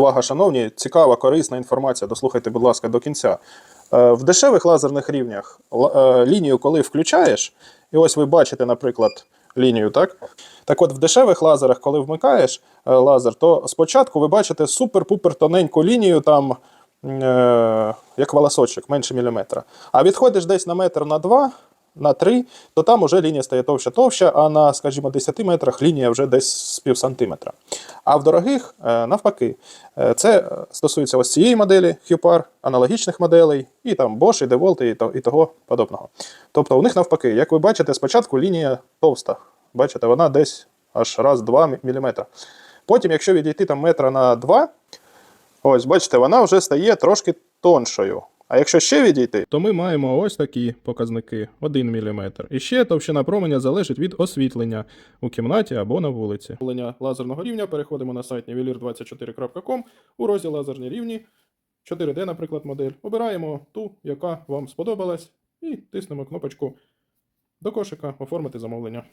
Увага, шановні, цікава, корисна інформація. Дослухайте, будь ласка, до кінця. Е, В дешевих лазерних рівнях е, лінію, коли включаєш, і ось ви бачите, наприклад, лінію, так? Так от, в дешевих лазерах, коли вмикаєш е, лазер, то спочатку ви бачите супер-пупер тоненьку лінію, там, як волосочок, менше міліметра. А відходиш десь на метр на два, на три, то там уже лінія стає товща товща, а на, скажімо, 10 метрах лінія вже десь з пів сантиметра. А в дорогих е, навпаки. Е, Це е, стосується ось цієї моделі QPAR, аналогічних моделей, і там Bosch, і DeWalt, і, того подобного. Тобто у них навпаки, як ви бачите, спочатку лінія товста. Бачите, вона десь аж раз-два мм. Потім, якщо відійти там метра на два, ось бачите, вона вже стає трошки тоншою. А якщо ще відійти, то ми маємо ось такі показники 1 мм. І ще товщина променя залежить від освітлення у кімнаті або на вулиці. Освітлення лазерного рівня переходимо на сайт nivelir24.com у розділ лазерні рівні. 4D, наприклад, модель. Обираємо ту, яка вам сподобалась, і тиснемо кнопочку до кошика оформити замовлення.